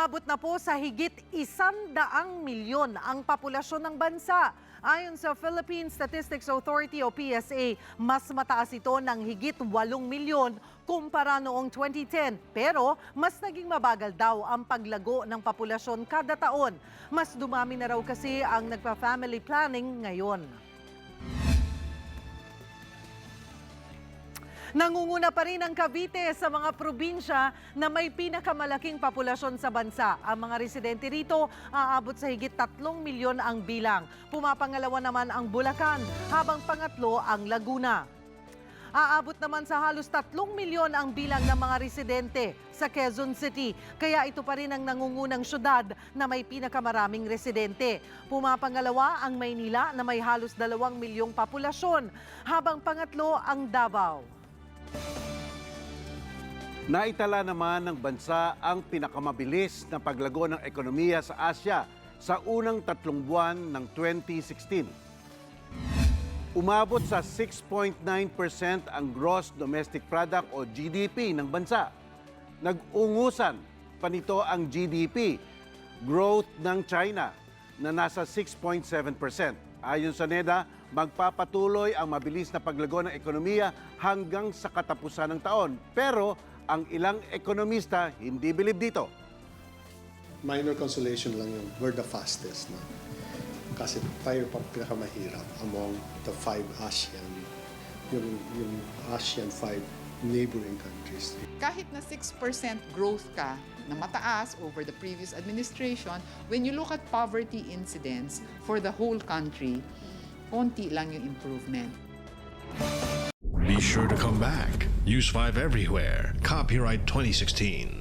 Umabot na po sa higit isandaang milyon ang populasyon ng bansa. Ayon sa Philippine Statistics Authority o PSA, mas mataas ito ng higit 8 milyon kumpara noong 2010. Pero mas naging mabagal daw ang paglago ng populasyon kada taon. Mas dumami na raw kasi ang nagpa-family planning ngayon. Nangunguna pa rin ang Cavite sa mga probinsya na may pinakamalaking populasyon sa bansa. Ang mga residente rito aabot sa higit 3 milyon ang bilang. Pumapangalawa naman ang Bulacan, habang pangatlo ang Laguna. Aabot naman sa halos 3 milyon ang bilang ng mga residente sa Quezon City. Kaya ito pa rin ang nangungunang syudad na may pinakamaraming residente. Pumapangalawa ang Maynila na may halos 2 milyong populasyon, habang pangatlo ang Davao. Naitala naman ng bansa ang pinakamabilis na paglago ng ekonomiya sa Asya sa unang tatlong buwan ng 2016. Umabot sa 6.9% ang gross domestic product o GDP ng bansa. Nag-ungusan pa nito ang GDP growth ng China na nasa 6.7%. Ayon sa NEDA, magpapatuloy ang mabilis na paglago ng ekonomiya hanggang sa katapusan ng taon. Pero ang ilang ekonomista hindi bilib dito. minor consolation lang yun. We're the fastest na. Kasi tayo pa pinakamahirap among the five ASEAN, yung, yung ASEAN five neighboring countries. kahit na 6% growth ka na mataas over the previous administration, when you look at poverty incidence for the whole country, konti lang yung improvement. Be sure to come back. Use 5 everywhere. Copyright 2016.